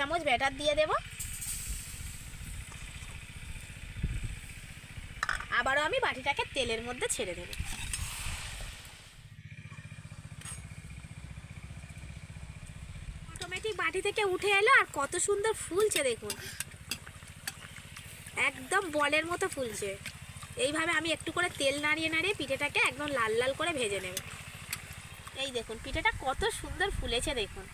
চামচ ব্যাটার দিয়ে দেব। আবারও আমি বাটিটাকে তেলের মধ্যে ছেড়ে দেব। অটোমেটিক বাটি থেকে উঠে এলো আর কত সুন্দর ফুলছে দেখুন। একদম বলের মতো ফুলছে। এইভাবে আমি একটু করে তেল নাড়িয়ে নাড়িয়ে পিঠেটাকে একদম লাল লাল করে ভেজে নেব। এই দেখুন, পিঠেটা কত সুন্দর ফুলেছে দেখুন।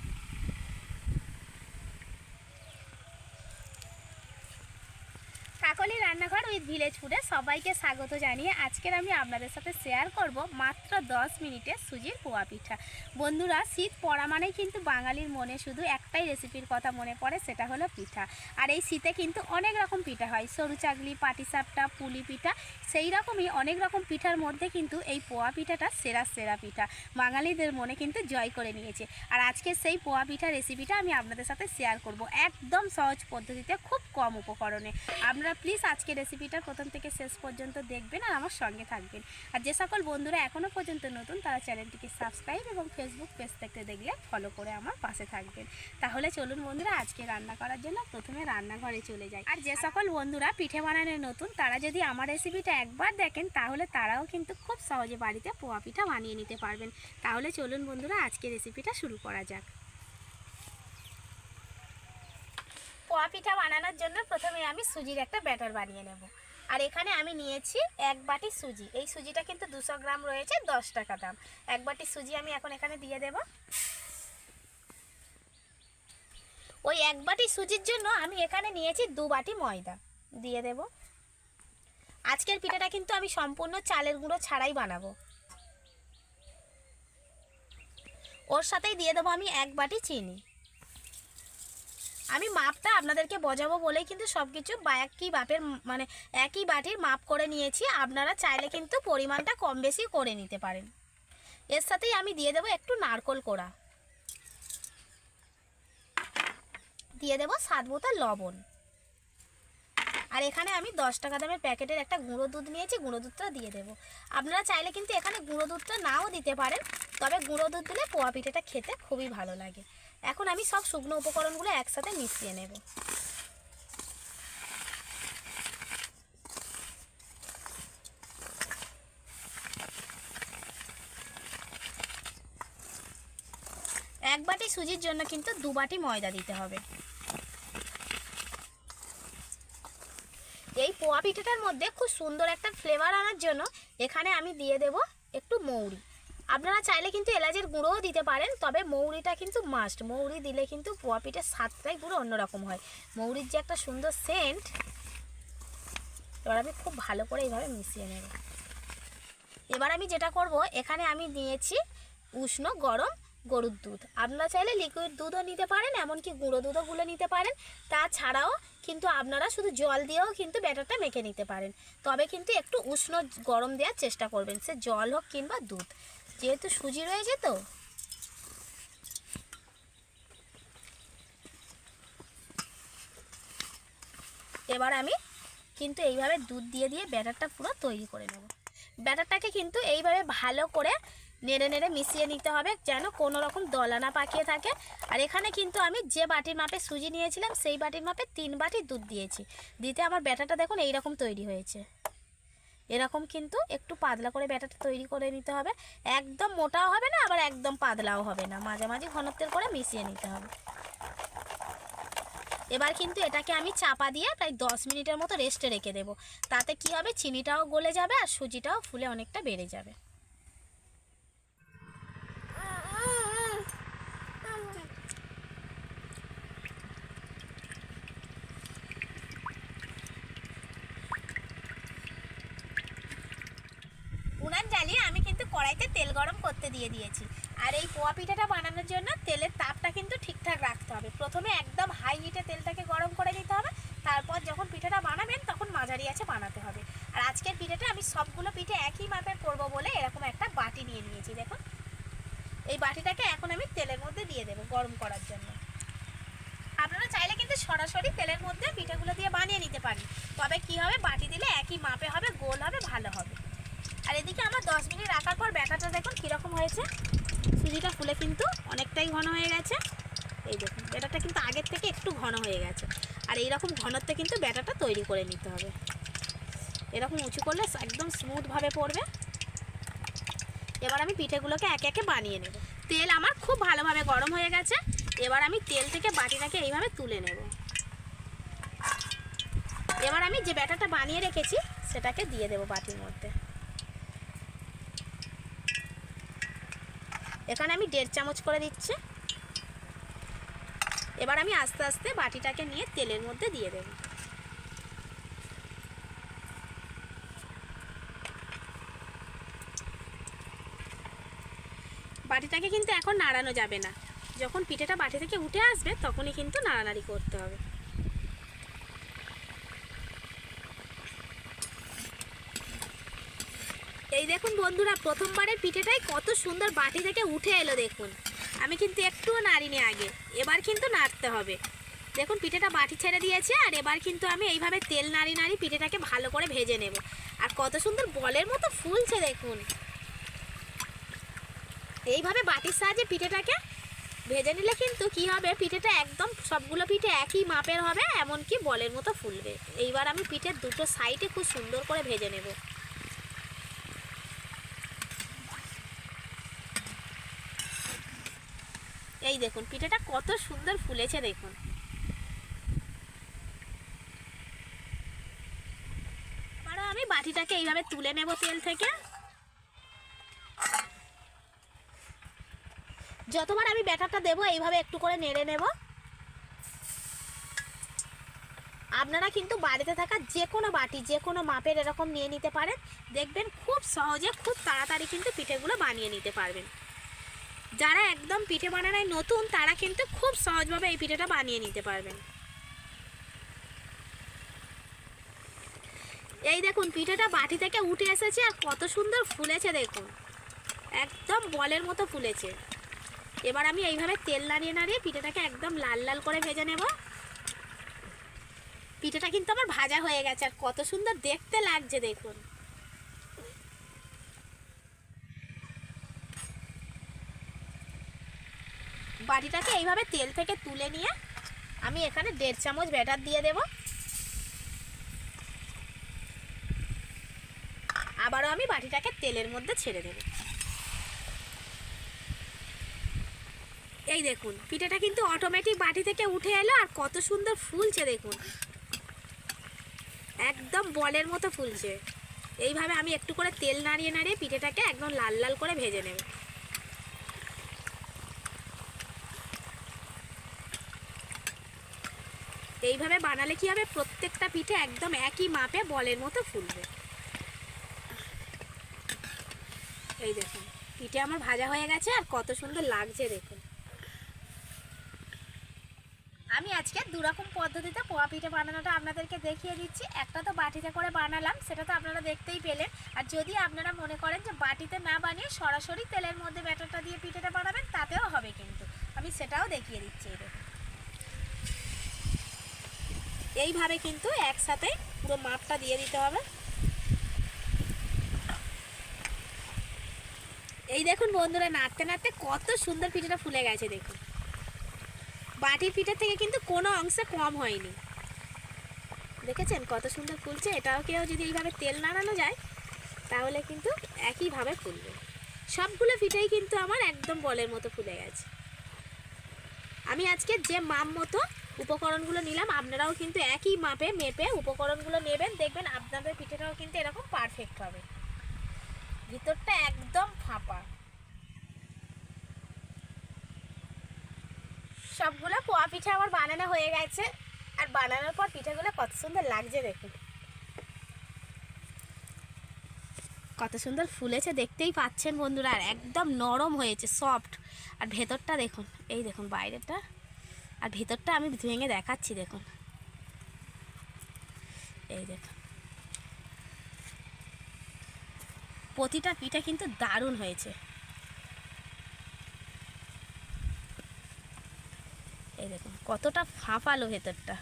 রান্নাঘর ভিলেজ ফুডে সবাইকে স্বাগত জানিয়ে আজকের আমি আপনাদের সাথে শেয়ার করব মাত্র 10 মিনিটে সুজির পোয়া পিঠা। বন্ধুরা, শীত পড়া মানেই কিন্তু বাঙালির মনে শুধু একটাই রেসিপির কথা মনে পড়ে, সেটা হলো পিঠা। আর এই শীতে কিন্তু অনেক রকম পিঠা হয়, সরু চাগলি পাটিসাপটা পুলি পিঠা, সেই রকমই অনেক রকম পিঠার মধ্যে কিন্তু এই পোয়া পিঠাটা সেরা সেরা পিঠা। বাঙালিদের মনে কিন্তু জয় করে নিয়েছে। আর আজকে সেই পোয়া পিঠা রেসিপিটা আমি আপনাদের সাথে শেয়ার করব একদম সহজ পদ্ধতিতে, খুব কম উপকরণে। আপনারা প্লিজ আজকে রেসিপিটা প্রথম থেকে শেষ পর্যন্ত দেখবেন আর আমার সঙ্গে থাকবেন। আর যে সকল বন্ধুরা এখনও পর্যন্ত নতুন, তারা চ্যানেলটিকে সাবস্ক্রাইব এবং ফেসবুক পেজ থেকে দেখলে ফলো করে আমার পাশে থাকবেন। তাহলে চলুন বন্ধুরা, আজকে রান্না করার জন্য প্রথমে রান্নাঘরে চলে যাই। আর যে সকল বন্ধুরা পিঠে বানানো নতুন, তারা যদি আমার রেসিপিটা একবার দেখেন, তাহলে তারাও কিন্তু খুব সহজে বাড়িতে পোয়া পিঠা বানিয়ে নিতে পারবেন। তাহলে চলুন বন্ধুরা, আজকে রেসিপিটা শুরু করা যাক। পোয়া পিঠা বানানোর জন্য প্রথমে আমি সুজির একটা ব্যাটার বানিয়ে নেব। আর এখানে আমি নিয়েছি এক বাটি সুজি। এই সুজিটা কিন্তু দুশো গ্রাম রয়েছে, দশ টাকা দাম। এক বাটি সুজি আমি এখন এখানে দিয়ে দেব। ওই এক বাটি সুজির জন্য আমি এখানে নিয়েছি দু বাটি ময়দা। দিয়ে দেব। আজকের পিঠাটা কিন্তু আমি সম্পূর্ণ চালের গুঁড়ো ছাড়াই বানাবো। ওর সাথেই দিয়ে দেবো আমি এক বাটি চিনি। আমি মাপটা আপনাদেরকে বোঝাবো বলেই কিন্তু সব কিছু বা একই বাপের মানে একই বাটির মাপ করে নিয়েছি। আপনারা চাইলে কিন্তু পরিমাণটা কম বেশি করে নিতে পারেন। এর সাথেই আমি দিয়ে দেবো একটু নারকোল কোড়া। দিয়ে দেবো স্বাদ মতো লবণ। আর এখানে আমি দশ টাকা দামের প্যাকেটের একটা গুঁড়ো দুধ নিয়েছি, গুঁড়ো দুধটা দিয়ে দেবো। আপনারা চাইলে কিন্তু এখানে গুঁড়ো দুধটা নাও দিতে পারেন, তবে গুঁড়ো দুধ দিলে পোয়া পিঠেটা খেতে খুবই ভালো লাগে। এখন আমি সব শুকনো উপকরণগুলো একসাথে মিশিয়ে নেব। এক বাটি সুজির জন্য কিন্তু দু বাটি ময়দা দিতে হবে। এই পোয়া পিঠাটার মধ্যে খুব সুন্দর একটা ফ্লেভার আনার জন্য এখানে আমি দিয়ে দেব একটু মৌরি। আপনারা চাইলে কিন্তু এলাচের গুঁড়োও দিতে পারেন, তবে মৌরিটা কিন্তু মাস্ট মৌরি দিলে কিন্তু পোয়া পিঠের স্বাদটাই পুরো অন্যরকম হয়। মৌরির যে একটা সুন্দর সেন্ট এবার আমি খুব ভালো করে এইভাবে মিশিয়ে নেব। এবার আমি যেটা করব, এখানে আমি নিয়েছি উষ্ণ গরম গরুর দুধ। আপনারা চাইলে লিকুইড দুধও নিতে পারেন, এমনকি গুঁড়ো দুধও গুলে নিতে পারেন। তাছাড়াও কিন্তু আপনারা শুধু জল দিয়েও কিন্তু ব্যাটারটা মেখে নিতে পারেন। তবে কিন্তু একটু উষ্ণ গরম দেওয়ার চেষ্টা করবেন, সে জল হোক কিংবা দুধ। যেহেতু সুজি রয়েছে তো। এবার আমি কিন্তু এইভাবে দুধ দিয়ে দিয়ে ব্যাটারটা পুরো তৈরি করে নেব। ব্যাটারটাকে কিন্তু এইভাবে ভালো করে নেড়ে নেড়ে মিশিয়ে নিতে হবে যেন কোনো রকম দলা না পাকিয়ে থাকে। আর এখানে কিন্তু আমি যে বাটির মাপে সুজি নিয়েছিলাম, সেই বাটির মাপে তিন বাটি দুধ দিয়েছি। দিতে আমার ব্যাটারটা দেখুন এইরকম তৈরি হয়েছে। এরকম কিন্তু একটু পাতলা করে ব্যাটারটা তৈরি করে নিতে হবে। একদম মোটাও হবে না, আবার একদম পাতলাও হবে না। মাঝামাঝি ঘনত্বের করে মিশিয়ে নিতে হবে। এবার কিন্তু এটাকে আমি চাপা দিয়ে প্রায় দশ মিনিটের মতো রেস্টে রেখে দেব। তাতে কি হবে? চিনিটাও গলে যাবে আর সুজিটাও ফুলে অনেকটা বেড়ে যাবে। জ্বালিয়ে আমি কিন্তু কড়াইতে তেল গরম করতে দিয়ে দিয়েছি। আর এই পোয়া পিঠাটা বানানোর জন্য তেলের তাপটা কিন্তু ঠিকঠাক রাখতে হবে। প্রথমে একদম হাই হিটে তেলটাকে গরম করে নিতে হবে। তারপর যখন পিঠাটা বানাবেন তখন মাঝারি আছে বানাতে হবে। আর আজকের পিঠাটা আমি সবগুলো পিঠে একই মাপের করব বলে এরকম একটা বাটি নিয়ে নিয়েছি, দেখুন। এই বাটিটাকে এখন আমি তেলের মধ্যে দিয়ে দেবো গরম করার জন্য। আপনারা চাইলে কিন্তু সরাসরি তেলের মধ্যে পিঠাগুলো দিয়ে বানিয়ে নিতে পারেন। তবে কি হবে? বাটি দিলে একই মাপে হবে, গোল হবে, ভালো হবে। আর এদিকে আমার দশ মিনিট রাখার পর ব্যাটারটা দেখুন কীরকম হয়েছে। সুজিটা ফুলে কিন্তু অনেকটাই ঘন হয়ে গেছে। এই দেখুন ব্যাটারটা কিন্তু আগের থেকে একটু ঘন হয়ে গেছে। আর এইরকম ঘনত্বে কিন্তু ব্যাটারটা তৈরি করে নিতে হবে। এরকম উঁচু করলে একদম স্মুথভাবে পড়বে। এবার আমি পিঠেগুলোকে একে একে বানিয়ে নেব। তেল আমার খুব ভালোভাবে গরম হয়ে গেছে। এবার আমি তেল থেকে বাটিটাকে এইভাবে তুলে নেব। এবার আমি যে ব্যাটারটা বানিয়ে রেখেছি, সেটাকে দিয়ে দেবো বাটির মধ্যে। এখানে আমি দেড় চামচ করে দিচ্ছি। এবার আমি আস্তে আস্তে বাটিটাকে নিয়ে তেলের মধ্যে দিয়ে দেব। বাটিটাকে কিন্তু এখন নাড়ানো যাবে না। যখন পিঠেটা বাটি থেকে উঠে আসবে, তখনই কিন্তু নাড়ানাড়ি করতে হবে। এই দেখুন বন্ধুরা, প্রথমবারের পিঠেটাই কত সুন্দর বাটি থেকে উঠে এলো দেখুন। আমি কিন্তু একটুও নাড়িনি আগে, এবার কিন্তু নাড়তে হবে। দেখুন, পিঠেটা বাটি ছেড়ে দিয়েছে, আর এবার কিন্তু আমি এইভাবে তেল নাড়ি নাড়ি পিঠেটাকে ভালো করে ভেজে নেব। আর কত সুন্দর বলের মতো ফুলছে দেখুন। এইভাবে বাটির সাহায্যে পিঠেটাকে ভেজে নিলে কিন্তু কি হবে, পিঠেটা একদম সবগুলো পিঠে একই মাপের হবে, এমনকি বলের মতো ফুলবে। এইবার আমি পিঠের দুটো সাইডে খুব সুন্দর করে ভেজে নেব। এই দেখুন, পিঠেটা কত সুন্দর ফুলেছে দেখুন। আমি বাটিটাকে এইভাবে তুলে নেব তেল থেকে। যতবার আমি ব্যাটারটা দেবো, এইভাবে একটু করে নেড়ে নেব। আপনারা কিন্তু বাড়িতে থাকা যে কোনো বাটি, যে কোনো মাপের এরকম নিয়ে নিতে পারেন। দেখবেন খুব সহজে, খুব তাড়াতাড়ি কিন্তু পিঠেগুলো বানিয়ে নিতে পারবেন। যারা একদম পিঠে বানানোয় নতুন, তারা কিন্তু খুব সহজভাবে এই পিঠেটা বানিয়ে নিতে পারবেন এই দেখুন, পিঠেটা বাটি থেকে উঠে এসেছে আর কত সুন্দর ফুলেছে দেখুন। একদম বলের মতো ফুলেছে। এবার আমি এইভাবে তেল নাড়িয়ে নাড়িয়ে পিঠেটাকে একদম লাল লাল করে ভেজে নেব। পিঠেটা কিন্তু আমার ভাজা হয়ে গেছে আর কত সুন্দর দেখতে লাগছে দেখুন। বাটিটাকে এইভাবে তেল থেকে তুলে নিয়ে আমি এখানে দেড় চামচ ব্যাটার দিয়ে দেব। আবারও আমি বাটিটাকে তেলের মধ্যে ছেড়ে দেব। এই দেখুন, পিঠেটা কিন্তু অটোমেটিক বাটি থেকে উঠে এলো আর কত সুন্দর ফুলছে দেখুন। একদম বলের মতো ফুলছে। এইভাবে আমি একটু করে তেল নাড়িয়ে নাড়িয়ে পিঠেটাকে একদম লাল লাল করে ভেজে নেব। এইভাবে বানালে কি হবে? প্রত্যেকটা পিঠে একদম একই মাপে বলের মতো ফুলবে। এই দেখুন, পিঠে আমার ভাজা হয়ে গেছে আর কত সুন্দর লাগছে দেখুন। আমি আজকে দুরকম পদ্ধতিতে পোয়া পিঠে বানানোটা আপনাদেরকে দেখিয়ে দিচ্ছি। একটা তো বাটিতে করে বানালাম, সেটা তো আপনারা দেখতেই পেলেন। আর যদি আপনারা মনে করেন যে বাটিতে না বানিয়ে সরাসরি তেলের মধ্যে ব্যাটারটা দিয়ে পিঠেটা বানাবেন, তাতেও হবে কিন্তু। আমি সেটাও দেখিয়ে দিচ্ছি দেখুন। এইভাবে কিন্তু একসাথে পুরো মাপটা দিয়ে দিতে হবে। এই দেখুন বন্ধুরা, নাড়তে নাড়তে কত সুন্দর পিঠেটা ফুলে গেছে দেখুন। বাটির পিঠের থেকে কিন্তু কোনো অংশে কম হয়নি। দেখেছেন কত সুন্দর ফুলছে? এটাও কেউ যদি এইভাবে তেল নাড়ানো যায়, তাহলে কিন্তু একইভাবে ফুলবে। সবগুলো পিঠেই কিন্তু আমার একদম বলের মতো ফুলে গেছে। আমি আজকে যে মাপ মতো উপকরণগুলো নিলাম, আপনারাও কিন্তু একই মাপে মেপে উপকরণগুলো নেবেন, দেখবেন আপনাদের পিঠেটাও কিন্তু এরকম পারফেক্ট হবে। ভিতরটা একদম ফাঁপা। সবগুলো পোয়া পিঠে আমার বানানো হয়ে গেছে, আর বানানোর পর পিঠেগুলো কত সুন্দর লাগছে দেখুন। কত সুন্দর ফুলেছে, দেখতেই পাচ্ছেন বন্ধুরা, আর একদম নরম হয়েছে সফট আর ভেতরটা দেখুন, এই দেখুন বাইরেটা আর ভেতরটা আমি ভেঙে দেখাচ্ছি, দেখুন। এই দেখুন। প্রতিটা পিঠে কিন্তু দারুণ হয়েছে। এই দেখুন, কতটা ফাঁপালো ভেতরটা।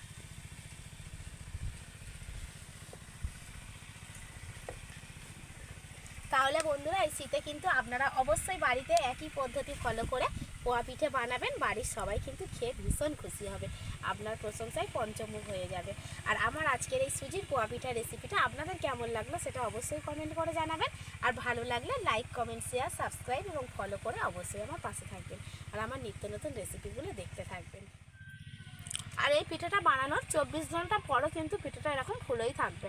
তাহলে বন্ধুরা, এই শীতে কিন্তু আপনারা অবশ্যই বাড়িতে একই পদ্ধতি ফলো করে পোয়া পিঠে বানাবেন, বাড়ির সবাই কিন্তু খেয়ে ভীষণ খুশি হবে। আপনার প্রশংসায় পঞ্চমুখ হয়ে যাবে। আর আমার আজকের এই সুজির পোয়া পিঠা রেসিপিটা আপনাদের কেমন লাগল সেটা অবশ্যই কমেন্ট করে জানাবেন। আর ভালো লাগলে লাইক কমেন্ট শেয়ার সাবস্ক্রাইব এবং ফলো করে অবশ্যই আমার পাশে থাকবেন। আর আমার নিত্য নতুন রেসিপিগুলো দেখতে থাকবেন। আর এই পিঠাটা বানানোর চব্বিশ ঘণ্টা পরও কিন্তু পিঠাটা এরকম ফুলেই থাকবে।